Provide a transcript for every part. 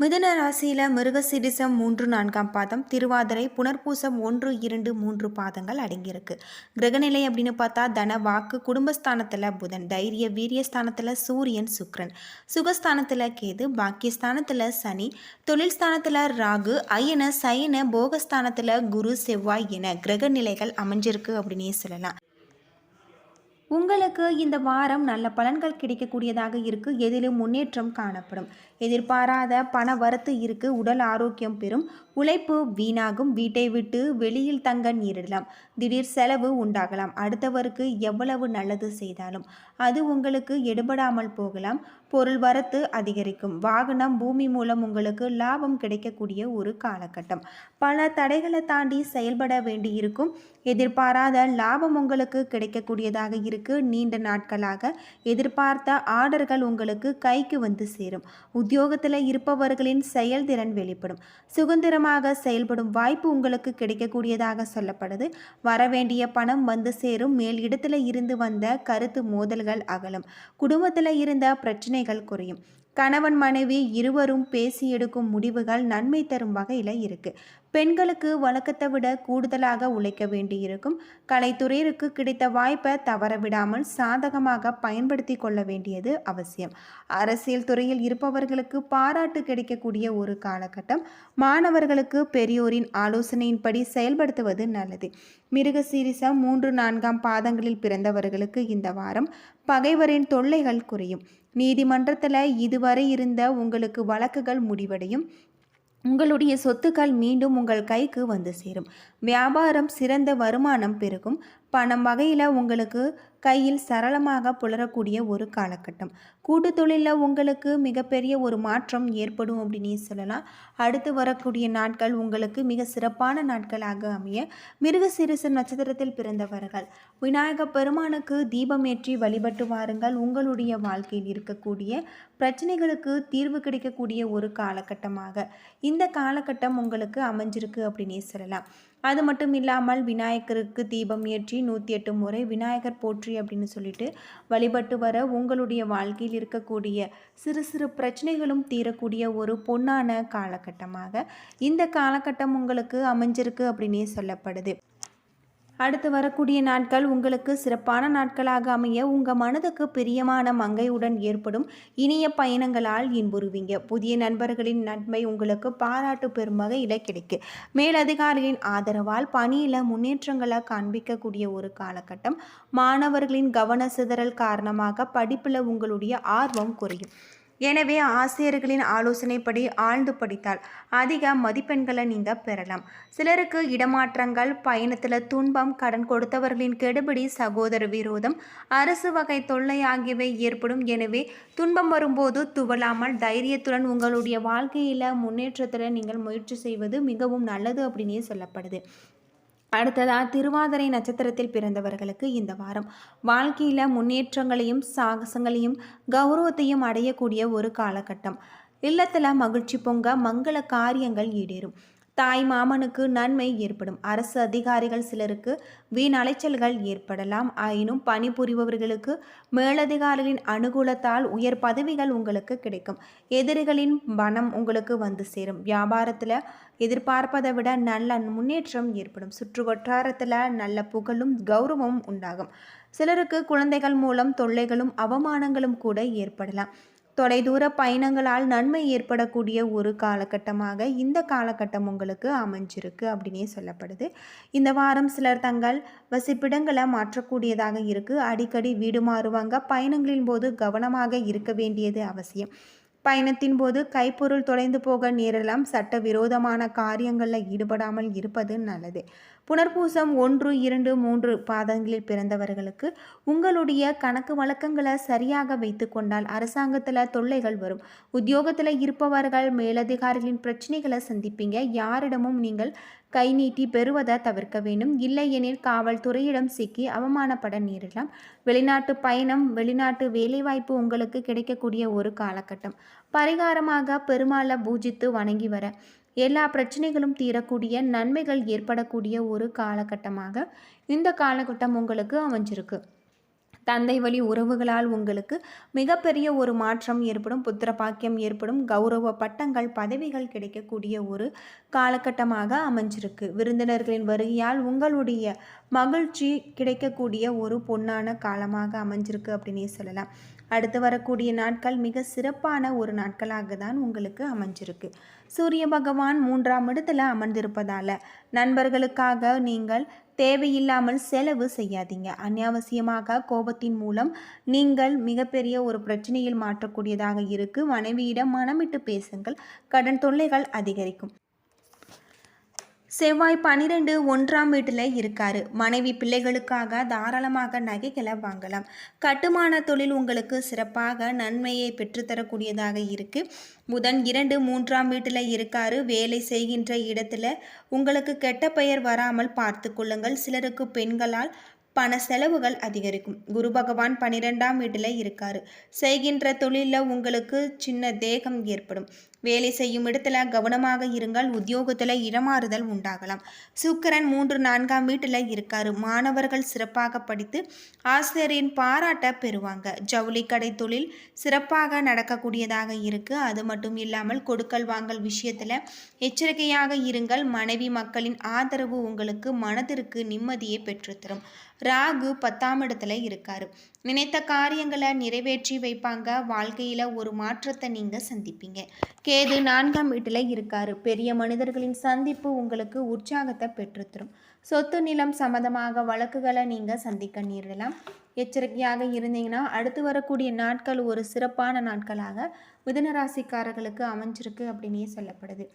மிதன ராசியில் மிருகசிரிசம் மூன்று நான்காம் பாதம் திருவாதிரை புனர்பூசம் ஒன்று இரண்டு மூன்று பாதங்கள் அடங்கியிருக்கு. கிரகநிலை அப்படின்னு பார்த்தா தன வாக்கு குடும்பஸ்தானத்தில் புதன் தைரிய வீரியஸ்தானத்தில் சூரியன் சுக்ரன். சுகஸ்தானத்தில் கேது பாக்கியஸ்தானத்தில் சனி தொழில் ஸ்தானத்தில் ராகு அயன சயன போகஸ்தானத்தில் குரு செவ்வாய் என கிரகநிலைகள் அமைஞ்சிருக்கு அப்படின்னே சொல்லலாம். உங்களுக்கு இந்த வாரம் நல்ல பலன்கள் கிடைக்கக்கூடியதாக இருக்கு எதிலும் முன்னேற்றம் காணப்படும். எதிர்பாராத பண வரத்து இருக்கு. உடல் ஆரோக்கியம் பெறும். உழைப்பு வீணாகும். வீட்டை விட்டு வெளியில் தங்க நேரிடலாம். திடீர் செலவு உண்டாகலாம். அடுத்தவருக்கு எவ்வளவு நல்லது செய்தாலும் அது உங்களுக்கு எடுபடாமல் போகலாம். பொருள் வரத்து அதிகரிக்கும். வாகனம் பூமி மூலம் உங்களுக்கு லாபம் கிடைக்கக்கூடிய ஒரு காலகட்டம். பல தடைகளை தாண்டி செயல்பட வேண்டியிருக்கும். எதிர்பாராத லாபம் உங்களுக்கு கிடைக்கக்கூடியதாக இருக்கு. நீண்ட நாட்களாக எதிர்பார்த்த ஆர்டர்கள் உங்களுக்கு கைக்கு வந்து சேரும். உத்தியோகத்தில் இருப்பவர்களின் செயல்திறன் வெளிப்படும். சுதந்திரமாக செயல்படும் வாய்ப்பு உங்களுக்கு கிடைக்கக்கூடியதாக சொல்லப்படுது. வரவேண்டிய பணம் வந்து சேரும். மேல் இடத்துல இருந்து வந்த கருத்து மோதல்கள் அகலும். குடும்பத்தில் இருந்த பிரச்சனைகள் குறையும். கணவன் மனைவி இருவரும் பேசி எடுக்கும் முடிவுகள் நன்மை தரும் வகையில் இருக்குது பெண்களுக்கு வழக்கத்தை விட கூடுதலாக உழைக்க வேண்டியிருக்கும். கலைத்துறையிற்கு கிடைத்த வாய்ப்பை தவற விடாமல் சாதகமாக பயன்படுத்தி கொள்ள வேண்டியது அவசியம். அரசியல் துறையில் இருப்பவர்களுக்கு பாராட்டு கிடைக்கக்கூடிய ஒரு காலகட்டம். மாணவர்களுக்கு பெரியோரின் ஆலோசனையின்படி செயல்படுத்துவது நல்லது. மிருக மிருகசீரிசம் மூன்று நான்காம் பாதங்களில் பிறந்தவர்களுக்கு இந்த வாரம் பகைவரின் தொல்லைகள் குறையும். நீதிமன்றத்தில் இதுவரை இருந்த உங்களுக்கு வழக்குகள் முடிவடையும். உங்களுடைய சொத்துக்கள் மீண்டும் உங்கள் கைக்கு வந்து சேரும். வியாபாரம் சிறந்த வருமானம் பெருகும். பணம் வகையில் உங்களுக்கு கையில் சரளமாக புலரக்கூடிய ஒரு காலகட்டம். கூட்டு தொழிலில் உங்களுக்கு மிகப்பெரிய ஒரு மாற்றம் ஏற்படும் அப்படின்னு சொல்லலாம். அடுத்து வரக்கூடிய நாட்கள் உங்களுக்கு மிக சிறப்பான நாட்களாக அமைய மிருக சிறுசு நட்சத்திரத்தில் பிறந்தவர்கள். விநாயக பெருமானுக்கு தீபமேற்றி வழிபட்டு வாருங்கள். உங்களுடைய வாழ்க்கையில் இருக்கக்கூடிய பிரச்சனைகளுக்கு தீர்வு கிடைக்கக்கூடிய ஒரு காலகட்டமாக. இந்த காலகட்டம் உங்களுக்கு அமைஞ்சிருக்கு அப்படின்னே சொல்லலாம். அது மட்டும் இல்லாமல் விநாயகருக்கு தீபம் ஏற்றி நூற்றி எட்டு முறை விநாயகர் போற்றி அப்படின்னு சொல்லிட்டு வழிபட்டு வர உங்களுடைய வாழ்க்கையில் இருக்கக்கூடிய சிறு சிறு பிரச்சனைகளும் தீரக்கூடிய ஒரு பொன்னான காலகட்டமாக இந்த காலகட்டம் உங்களுக்கு அமைஞ்சிருக்கு அப்படின்னே சொல்லப்படுது. அடுத்து வரக்கூடிய நாட்கள் உங்களுக்கு சிறப்பான நாட்களாக அமைய உங்கள் மனதுக்கு பிரியமான மங்கையுடன் ஏற்படும் இனிய பயணங்களால் இன்புறுவீங்க. புதிய நண்பர்களின் நன்மை உங்களுக்கு பாராட்டு பெறும் வகையில் கிடைக்கும் மேலதிகாரிகளின் ஆதரவால் பணியில் முன்னேற்றங்களை காண்பிக்கக்கூடிய ஒரு காலகட்டம். மாணவர்களின் கவன சிதறல் காரணமாக படிப்பில் உங்களுடைய ஆர்வம் குறையும். எனவே ஆசிரியர்களின் ஆலோசனைப்படி ஆழ்ந்து படித்தால் அதிக மதிப்பெண்களை நீங்கள் பெறலாம். சிலருக்கு இடமாற்றங்கள் பயணத்தில் துன்பம் கடன் கொடுத்தவர்களின் கெடுபிடி சகோதர விரோதம் அரசு வகை தொல்லை ஆகியவை ஏற்படும். எனவே துன்பம் வரும்போது துவலாமல் தைரியத்துடன் உங்களுடைய வாழ்க்கையில் முன்னேற்றத்தில் நீங்கள் முயற்சி செய்வது மிகவும் நல்லது அப்படின்னே சொல்லப்படுது. அடுத்ததாக திருவாதிரை நட்சத்திரத்தில் பிறந்தவர்களுக்கு இந்த வாரம். வாழ்க்கையில் முன்னேற்றங்களையும் சாகசங்களையும் கௌரவத்தையும் அடையக்கூடிய ஒரு காலகட்டம். இல்லத்தில் மகிழ்ச்சி பொங்க மங்கள காரியங்கள் ஈடேறும். தாய் மாமனுக்கு நன்மை ஏற்படும். அரசு அதிகாரிகள் சிலருக்கு வீண் அலைச்சல்கள் ஏற்படலாம். ஆயினும் பணிபுரிபவர்களுக்கு மேலதிகாரிகளின் அனுகூலத்தால் உயர் பதவிகள் உங்களுக்கு கிடைக்கும். எதிரிகளின் பணம் உங்களுக்கு வந்து சேரும். வியாபாரத்தில் எதிர்பார்ப்பதை விட நல்ல முன்னேற்றம் ஏற்படும். சுற்று வட்டாரத்தில் நல்ல புகழும் கௌரவமும் உண்டாகும். சிலருக்கு குழந்தைகள் மூலம் தொல்லைகளும் அவமானங்களும் கூட ஏற்படலாம். தொலைதூர பயணங்களால் நன்மை ஏற்படக்கூடிய ஒரு காலகட்டமாக இந்த காலகட்டம் உங்களுக்கு அமைஞ்சிருக்கு அப்படின்னே சொல்லப்படுது. இந்த வாரம் சிலர் தங்கள் வசிப்பிடங்களை மாற்றக்கூடியதாக இருக்குது அடிக்கடி வீடு மாறுவாங்க. பயணங்களின் போது கவனமாக இருக்க வேண்டியது அவசியம். பயணத்தின் போது கைப்பொருள் தொலைந்து போக நேரலாம் சட்ட விரோதமான காரியங்களில் ஈடுபடாமல் இருப்பது நல்லது. புனர்பூசம் ஒன்று இரண்டு மூன்று பாதங்களில் பிறந்தவர்களுக்கு உங்களுடைய கணக்கு வழக்கங்களை சரியாக வைத்து கொண்டால் அரசாங்கத்தில் தொல்லைகள் வரும். உத்தியோகத்தில் இருப்பவர்கள் மேலதிகாரிகளின் பிரச்சனைகளை சந்திப்பீங்க. யாரிடமும் நீங்கள் கை நீட்டி பெறுவதை தவிர்க்க வேண்டும். இல்லையெனில் காவல்துறையிடம் சிக்கி அவமானப்பட நேரிடலாம். வெளிநாட்டு பயணம் வெளிநாட்டு வேலைவாய்ப்பு உங்களுக்கு கிடைக்கக்கூடிய ஒரு காலகட்டம். பரிகாரமாக பெருமாளை பூஜித்து வணங்கி வர எல்லா பிரச்சனைகளும் தீரக்கூடிய நன்மைகள் ஏற்படக்கூடிய ஒரு காலகட்டமாக இந்த காலகட்டம் உங்களுக்கு அமைஞ்சிருக்கு. தந்தை வழி உறவுகளால் உங்களுக்கு மிகப்பெரிய ஒரு மாற்றம் ஏற்படும் புத்திர பாக்கியம் ஏற்படும் கௌரவ பட்டங்கள் பதவிகள் கிடைக்கக்கூடிய ஒரு காலகட்டமாக அமைஞ்சிருக்கு. விருந்தினர்களின் வருகையால் உங்களுடைய மகிழ்ச்சி கிடைக்கக்கூடிய ஒரு பொன்னான காலமாக அமைஞ்சிருக்கு அப்படின்னே சொல்லலாம். அடுத்து வரக்கூடிய நாட்கள் மிக சிறப்பான ஒரு நாட்களாக தான் உங்களுக்கு அமைஞ்சிருக்கு. சூரிய பகவான் மூன்றாம் இடத்துல அமர்ந்திருப்பதால் நண்பர்களுக்காக நீங்கள் தேவையில்லாமல் செலவு செய்யாதீங்க. அநியாவசியமாக கோபத்தின் மூலம் நீங்கள் மிகப்பெரிய ஒரு பிரச்சனையில் மாற்றக்கூடியதாக இருக்கு. மனைவியிடம் மனமிட்டு பேசுங்கள். கடன் தொல்லைகள் அதிகரிக்கும். செவ்வாய் பன்னிரெண்டு ஒன்றாம் வீட்டில் இருக்காரு. மனைவி பிள்ளைகளுக்காக தாராளமாக நகைகளை வாங்கலாம். கட்டுமான தொழில் உங்களுக்கு சிறப்பாக நன்மையை பெற்றுத்தரக்கூடியதாக இருக்கு. புதன் இரண்டு மூன்றாம் வீட்டில் இருக்காரு. வேலை செய்கின்ற இடத்துல உங்களுக்கு கெட்ட பெயர் வராமல் பார்த்து கொள்ளுங்கள். சிலருக்கு பெண்களால் பண செலவுகள் அதிகரிக்கும். குரு பகவான் பன்னிரெண்டாம் வீட்டில் இருக்காரு. செய்கின்ற தொழிலில் உங்களுக்கு சின்ன தேகம் ஏற்படும். வேலை செய்யும் இடத்துல கவனமாக இருங்கள். உத்தியோகத்தில் இடமாறுதல் உண்டாகலாம். சுக்கரன் மூன்று நான்காம் வீட்டில் இருக்காரு. மாணவர்கள் சிறப்பாக படித்து ஆசிரியரின் பாராட்ட பெறுவாங்க. ஜவுளி கடை தொழில் சிறப்பாக நடக்கக்கூடியதாக இருக்கு. அது மட்டும் இல்லாமல் கொடுக்கல் வாங்கல் விஷயத்தில் எச்சரிக்கையாக இருங்கள். மனைவி மக்களின் ஆதரவு உங்களுக்கு மனதிற்கு நிம்மதியை பெற்றுத்தரும். ராகு பத்தாம் இடத்துல இருக்காரு. நினைத்த காரியங்களை நிறைவேற்றி வைப்பாங்க. வாழ்க்கையில் ஒரு மாற்றத்தை நீங்கள் சந்திப்பீங்க. கேது நான்காம் வீட்டில் இருக்காரு. பெரிய மனிதர்களின் சந்திப்பு உங்களுக்கு உற்சாகத்தை பெற்றுத்தரும். சொத்து நிலம் சம்மந்தமாக வழக்குகளை நீங்கள் சந்திக்க நேரிடலாம். எச்சரிக்கையாக இருந்தீங்கன்னா அடுத்து வரக்கூடிய நாட்கள் ஒரு சிறப்பான நாட்களாக மிதனராசிக்காரர்களுக்கு அமைஞ்சிருக்கு அப்படின்னே சொல்லப்படுது.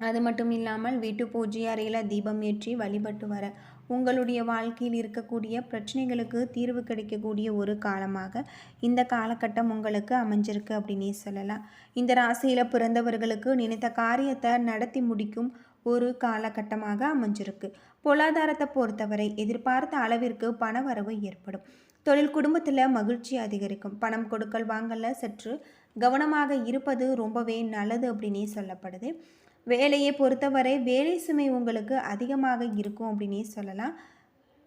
அது மட்டும் இல்லாமல் வீட்டு பூஜை அறையில் தீபம் ஏற்றி வழிபட்டு வர உங்களுடைய வாழ்க்கையில் இருக்கக்கூடிய பிரச்சனைகளுக்கு தீர்வு கிடைக்கக்கூடிய ஒரு காலமாக இந்த காலகட்டம் உங்களுக்கு அமைஞ்சிருக்கு அப்படின்னே சொல்லலாம். இந்த ராசியில் பிறந்தவர்களுக்கு நினைத்த காரியத்தை நடத்தி முடிக்கும் ஒரு காலகட்டமாக அமைஞ்சிருக்கு. பொருளாதாரத்தை பொறுத்தவரை எதிர்பார்த்த அளவிற்கு பணவரவு ஏற்படும். தொழில் குடும்பத்தில் மகிழ்ச்சி அதிகரிக்கும். பணம் கொடுக்கல் வாங்கல சற்று கவனமாக இருப்பது ரொம்பவே நல்லது அப்படின்னே சொல்லப்படுது. வேலையை பொறுத்தவரை வேலை சுமை உங்களுக்கு அதிகமாக இருக்கும் அப்படின்னே சொல்லலாம்.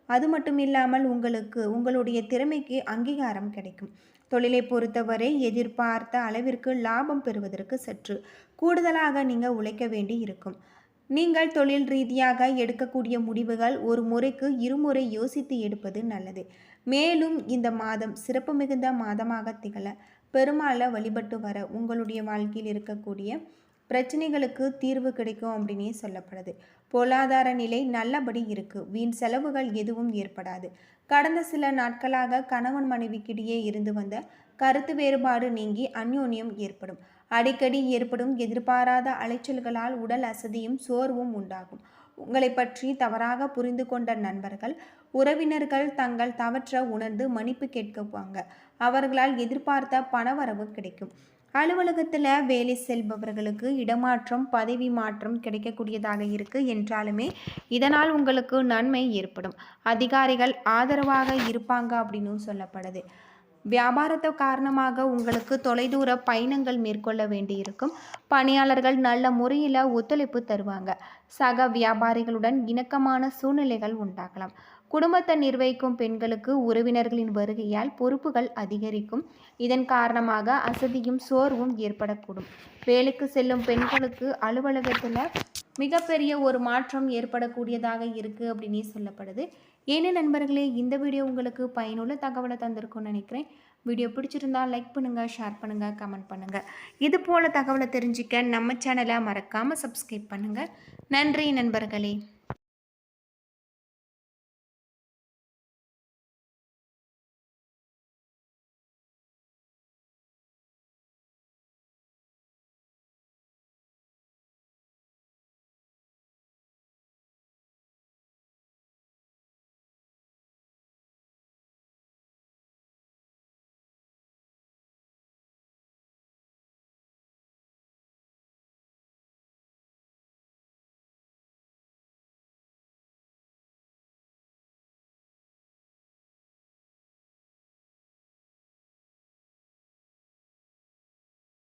அது மட்டும் இல்லாமல் உங்களுக்கு உங்களுடைய திறமைக்கு அங்கீகாரம் கிடைக்கும். தொழிலை பொறுத்தவரை எதிர்பார்த்த அளவிற்கு லாபம் பெறுவதற்கு சற்று கூடுதலாக நீங்கள் உழைக்க வேண்டி இருக்கும். நீங்கள் தொழில் ரீதியாக எடுக்கக்கூடிய முடிவுகள் ஒரு முறைக்கு இருமுறை யோசித்து எடுப்பது நல்லது. மேலும் இந்த மாதம் சிறப்பு மிகுந்த மாதமாக திகழ பெருமாளை வழிபட்டு வர உங்களுடைய வாழ்க்கையில் இருக்கக்கூடிய பிரச்சனைகளுக்கு தீர்வு கிடைக்கும் அப்படின்னே சொல்லப்படுது. பொருளாதார நிலை நல்லபடி இருக்குது வீண் செலவுகள் எதுவும் ஏற்படாது. கடந்த சில நாட்களாக கணவன் மனைவிக்கிடையே இருந்து வந்த கருத்து வேறுபாடு நீங்கி அந்யோன்யம் ஏற்படும். அடிக்கடி ஏற்படும் எதிர்பாராத அலைச்சல்களால் உடல் அசதியும் சோர்வும் உண்டாகும். உங்களை பற்றி தவறாக புரிந்து கொண்ட நண்பர்கள் உறவினர்கள் தங்கள் தவற்ற உணர்ந்து மன்னிப்பு கேட்குவாங்க. அவர்களால் எதிர்பார்த்த பணவரவு கிடைக்கும். அலுவலகத்தில் வேலை செல்பவர்களுக்கு இடமாற்றம் பதவி மாற்றம் கிடைக்கக்கூடியதாக இருக்குது என்றாலுமே இதனால் உங்களுக்கு நன்மை ஏற்படும். அதிகாரிகள் ஆதரவாக இருப்பாங்க அப்படின்னு சொல்லப்படுது. வியாபாரத்தை காரணமாக உங்களுக்கு தொலைதூர பயணங்கள் மேற்கொள்ள வேண்டியிருக்கும். பணியாளர்கள் நல்ல முறையில் ஒத்துழைப்பு தருவாங்க. சக வியாபாரிகளுடன் இணக்கமான சூழ்நிலைகள் உண்டாகலாம். குடும்பத்தை நிர்வகிக்கும் பெண்களுக்கு உறவினர்களின் வருகையால் பொறுப்புகள் அதிகரிக்கும். இதன் காரணமாக அசதியும் சோர்வும் ஏற்படக்கூடும். வேலைக்கு செல்லும் பெண்களுக்கு அலுவலகத்தில் மிகப்பெரிய ஒரு மாற்றம் ஏற்படக்கூடியதாக இருக்குது அப்படின்னே சொல்லப்படுது. ஏன்னு நண்பர்களே இந்த வீடியோ உங்களுக்கு பயனுள்ள தகவலை தந்திருக்கும்னு நினைக்கிறேன். வீடியோ பிடிச்சிருந்தால் லைக் பண்ணுங்கள் ஷேர் பண்ணுங்கள் கமெண்ட் பண்ணுங்கள் இது போல் தகவலை தெரிஞ்சுக்க நம்ம சேனலை மறக்காமல் சப்ஸ்கிரைப் பண்ணுங்கள் நன்றி நண்பர்களே.